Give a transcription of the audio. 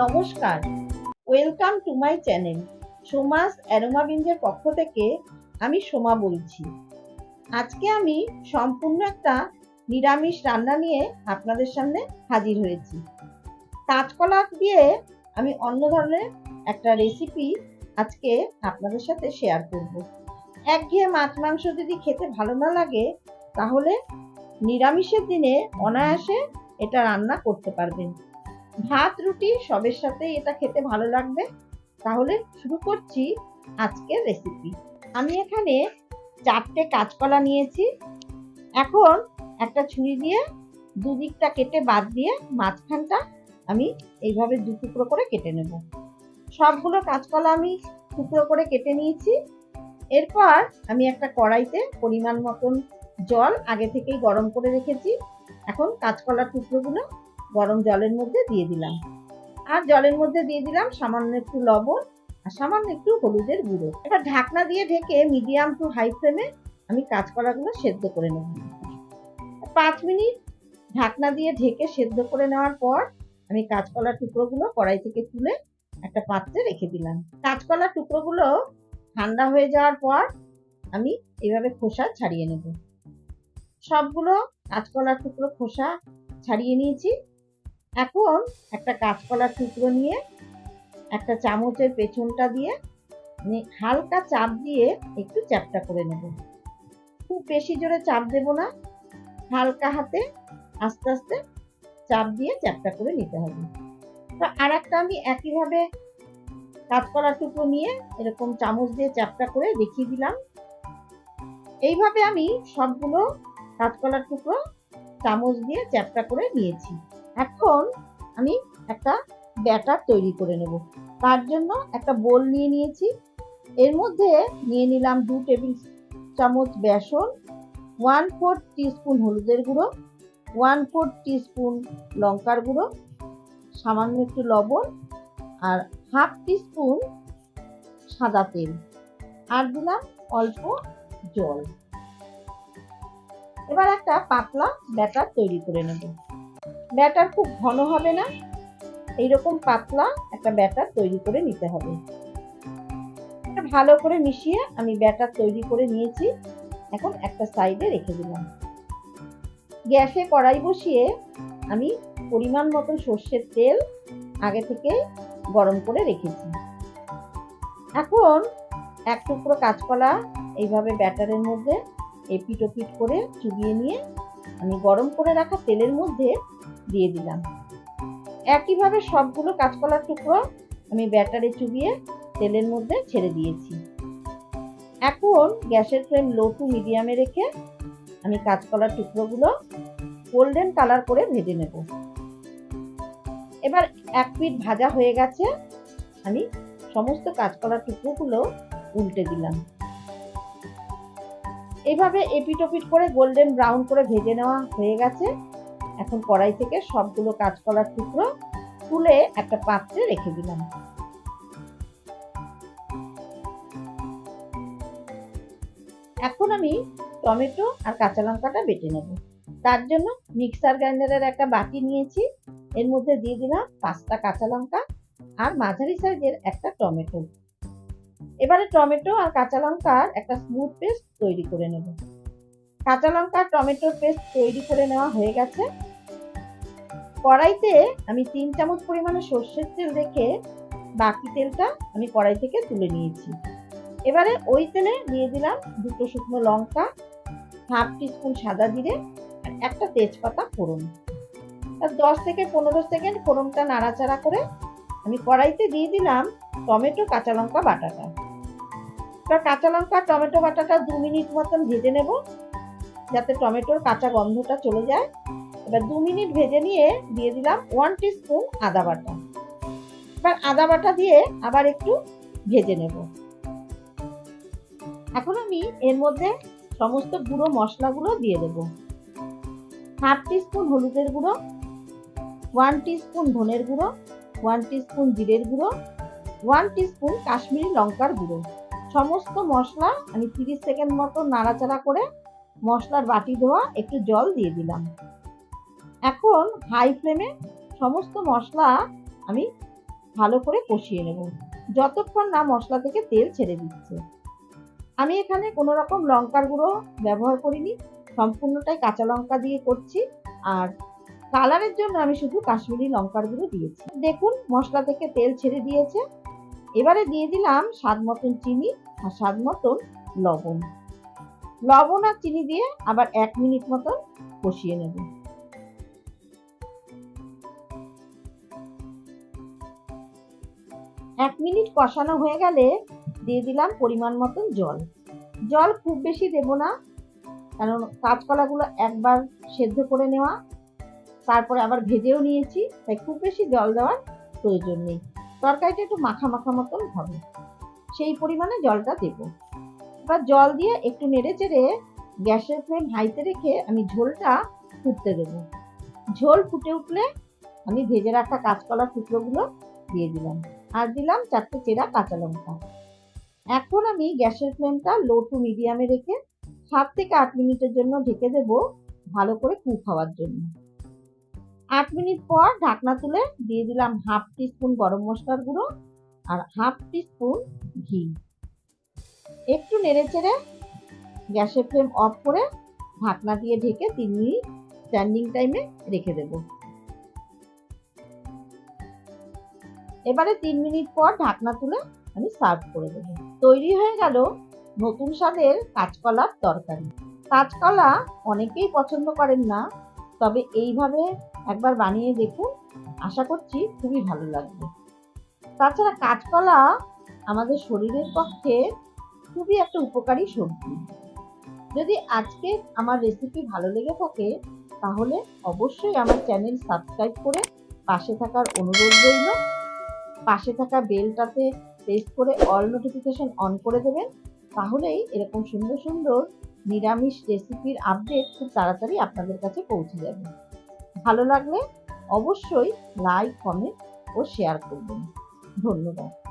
নমস্কার। Welcome to my channel Soma's অ্যারোমাবিঞ্জের পক্ষ থেকে আমি সোমা বলছি। আজকে আমি সম্পূর্ণ একটা নিরামিষ রান্না নিয়ে আপনাদের সামনে হাজির হয়েছি। কাঁচকলা দিয়ে আমি অন্য ধরনের একটা রেসিপি আজকে আপনাদের সাথে শেয়ার করব। একঘেয়ে মাছ মাংস যদি খেতে ভালো না লাগে, তাহলে নিরামিষের দিনে অনায়াসে এটা রান্না করতে পারবেন। ভাত, রুটি, সবের সাথে এটা খেতে ভালো লাগবে। তাহলে শুরু করছি আজকের রেসিপি আমি এখানে চারটে কাঁচকলা নিয়েছি। এখন একটা ছুরি দিয়ে দুদিকটা কেটে বাদ দিয়ে মাঝখানটা আমি এইভাবে দু টুকরো করে কেটে নেব। সবগুলো কাঁচকলা আমি টুকরো করে কেটে নিয়েছি। এরপর আমি একটা কড়াইতে পরিমাণ মতন জল আগে থেকেই গরম করে রেখেছি। এখন কাঁচকলার টুকরোগুলো গরম জলের মধ্যে দিয়ে দিলাম। আর জলের মধ্যে দিয়ে দিলাম সামান্য একটু লবণ আর সামান্য একটু হলুদের গুঁড়ো। এবার ঢাকনা দিয়ে ঢেকে মিডিয়াম টু হাই ফ্লেমে আমি কাঁচকলাগুলো সেদ্ধ করে নেব। পাঁচ মিনিট ঢাকনা দিয়ে ঢেকে সেদ্ধ করে নেওয়ার পর আমি কাঁচকলার টুকরোগুলো কড়াই থেকে তুলে একটা পাত্রে রেখে দিলাম। কাঁচকলার টুকরোগুলো ঠান্ডা হয়ে যাওয়ার পর আমি এভাবে খোসা ছাড়িয়ে নেব। সবগুলো কাঁচকলার টুকরো খোসা ছাড়িয়ে নিয়েছি। এখন একটা কাঁচকলার টুকরো নিয়ে একটা চামচের পেছনটা দিয়ে হালকা চাপ দিয়ে একটু চ্যাপটা করে নেব। খুব বেশি জোরে চাপ দেব না, হালকা হাতে আস্তে আস্তে চাপ দিয়ে চ্যাপটা করে নিতে হবে। তো আর একটা আমি একইভাবে কাঁচকলার টুকরো নিয়ে এরকম চামচ দিয়ে চ্যাপটা করে দেখিয়ে দিলাম। এইভাবে আমি সবগুলো কাঁচকলার টুকরো চামচ দিয়ে চ্যাপটা করে নিয়েছি। এখন আমি একটা ব্যাটার তৈরি করে নেব। তার জন্য একটা বোল নিয়ে নিয়েছি। এর মধ্যে নিয়ে নিলাম দু টেবিল চামচ বেসন ওয়ান ফোর টিস্পুন হলুদের গুঁড়ো ওয়ান ফোর টিস্পুন লঙ্কার গুঁড়ো, সামান্য একটু লবণ আর হাফ টিস্পুন সাদা তেল। আর দিলাম অল্প জল। এবার একটা পাতলা ব্যাটার তৈরি করে নেব। ব্যাটার খুব ঘন হবে না। এইরকম পাতলা একটা ব্যাটার তৈরি করে নিতে হবে। ভালো করে মিশিয়ে আমি ব্যাটার তৈরি করে নিয়েছি। এখন একটা সাইডে রেখে দিলাম। গ্যাসে কড়াই বসিয়ে আমি পরিমাণ মতো সর্ষের তেল আগে থেকে গরম করে রেখেছি। এখন এক টুকরো কাঁচকলা এইভাবে ব্যাটারের মধ্যে এপিট ওপিট করে চুবিয়ে নিয়ে আমি গরম করে রাখা তেলের মধ্যে দিয়ে দিলাম। একইভাবে সবগুলো কাঁচকলার টুকরো আমি ব্যাটারে চুবিয়ে তেলের মধ্যে ছেড়ে দিয়েছি। এখন গ্যাসের ফ্লেম লো টু মিডিয়ামে রেখে আমি কাঁচকলার টুকরোগুলো গোল্ডেন কালার করে ভেজে নেব। এবার এক পিঠ ভাজা হয়ে গেছে, আমি সমস্ত কাঁচকলার টুকরোগুলো উল্টে দিলাম। এভাবে এপিট ওপিট করে গোল্ডেন ব্রাউন করে ভেজে নেওয়া হয়ে গেছে। এখন কড়াই থেকে সবগুলো কাঁচকলার টুকরো তুলে একটা পাত্রে রেখে দিলাম। এখন আমি টমেটো আর কাঁচা লঙ্কাটা বেটে নেব। তার জন্য মিক্সার গ্রাইন্ডারের একটা বাটি নিয়েছি। এর মধ্যে দিয়ে দিলাম পাঁচটা কাঁচা লঙ্কা আর মাঝারি সাইজের একটা টমেটো। এবারে টমেটো আর কাঁচা লঙ্কার একটা স্মুথ পেস্ট তৈরি করে নেব। কাঁচা লঙ্কা টমেটোর পেস্ট তৈরি করে নেওয়া হয়ে গেছে। কড়াইতে আমি তিন চামচ পরিমাণে সর্ষের তেল রেখে বাকি তেলটা আমি কড়াই থেকে তুলে নিয়েছি। এবারে ওই তেলে দিয়ে দিলাম দুটো শুকনো লঙ্কা, হাফ টিস্পুন সাদা জিরে আর একটা তেজপাতা ফোড়ন। দশ থেকে পনেরো সেকেন্ড ফোড়নটা নাড়াচাড়া করে আমি কড়াইতে দিয়ে দিলাম টমেটো, কাঁচা লঙ্কা বাটাটা। কাঁচা লঙ্কা, টমেটো বাটাটা দু মিনিট মতন ভেজে নেব। যাতে টমেটোর কাঁচা গন্ধটা চলে যায়। এবার দু মিনিট ভেজে নিয়ে দিয়ে দিলাম ওয়ান টিস্পুন আদা বাটা। এবার আদা বাটা দিয়ে আবার একটু ভেজে নেব। এখন আমি এর মধ্যে সমস্ত গুঁড়ো মশলাগুলো দিয়ে দেব। হাফ টিস্পুন হলুদের গুঁড়ো ওয়ান টিস্পুন ধনের গুঁড়ো ওয়ান টিস্পুন জিরের গুঁড়ো ওয়ান টিস্পুন কাশ্মীরি লঙ্কার গুঁড়ো। সমস্ত মশলা আমি তিরিশ সেকেন্ড মতো নাড়াচাড়া করে মশলার বাটি ধোয়া, একটু জল দিয়ে দিলাম। এখন হাই ফ্লেমে সমস্ত মশলা আমি ভালো করে কষিয়ে নেব। যতক্ষণ না মশলা থেকে তেল ছেড়ে দিচ্ছে। আমি এখানে কোনো রকম লঙ্কার গুঁড়ো ব্যবহার করিনি। সম্পূর্ণটাই কাঁচা লঙ্কা দিয়ে করছি। আর কালারের জন্য আমি শুধু কাশ্মীরি লঙ্কার গুঁড়ো দিয়েছি। দেখুন, মশলা থেকে তেল ছেড়ে দিয়েছে। এবারে দিয়ে দিলাম স্বাদ মতন চিনি আর স্বাদ মতন লবণ। লবণ আর চিনি দিয়ে আবার এক মিনিট মতন কষিয়ে নেব। এক মিনিট কষানো হয়ে গেলে দিয়ে দিলাম পরিমাণ মতন জল। জল খুব বেশি দেব না, কারণ কাঁচকলাগুলো একবার সেদ্ধ করে নেওয়া, তারপরে আবার ভেজেও নিয়েছি, তাই খুব বেশি জল দেওয়ার প্রয়োজন নেই। তরকারিটা একটু মাখা মাখা মতন হবে, সেই পরিমাণে জলটা দেব। এবার জল দিয়ে একটু নেড়ে চেড়ে গ্যাসের ফ্লেম হাইতে রেখে আমি ঝোলটা ফুটতে দেব। ঝোল ফুটে উঠলে আমি ভেজে রাখা কাঁচকলার টুকরোগুলো দিয়ে দিলাম আর দিলাম চারটে চেরা কাঁচা লঙ্কা। এখন আমি গ্যাসের ফ্লেমটা লো টু মিডিয়ামে রেখে সাত থেকে আট মিনিটের জন্য ঢেকে দেব ভালো করে কুক হওয়ার জন্য। আট মিনিট পর ঢাকনা তুলে দিয়ে দিলাম হাফ টিস্পুন গরম মশলার গুঁড়ো আর হাফ টিস্পুন ঘি। একটু নেড়ে চেড়ে গ্যাসের ফ্লেম অফ করে ঢাকনা দিয়ে ঢেকে তিন মিনিট স্ট্যান্ডিং টাইমে রেখে দেব। এবারে তিন মিনিট পর ঢাকনা তুলে আমি সার্ভ করে দেব। তৈরি হয়ে গেল নতুন স্বাদের কাঁচকলার তরকারি। কাঁচকলা অনেকেই পছন্দ করেন না, তবে এইভাবে একবার বানিয়ে দেখুন, আশা করছি খুবই ভালো লাগবে। তাছাড়া কাঁচকলা আমাদের শরীরের পক্ষে খুবই একটা উপকারী সবজি। যদি আজকে আমার রেসিপি ভালো লেগে থাকে, তাহলে অবশ্যই আমার চ্যানেল সাবস্ক্রাইব করে পাশে থাকার অনুরোধ রইল। পাশে থাকা বেলটাতে প্রেস করে অল নোটিফিকেশন অন করে দেবেন। তাহলেই এরকম সুন্দর সুন্দর নিরামিষ রেসিপির আপডেট খুব তাড়াতাড়ি আপনাদের কাছে পৌঁছে যাবে। ভালো লাগলে অবশ্যই লাইক কমেন্ট ও শেয়ার করবেন। ধন্যবাদ।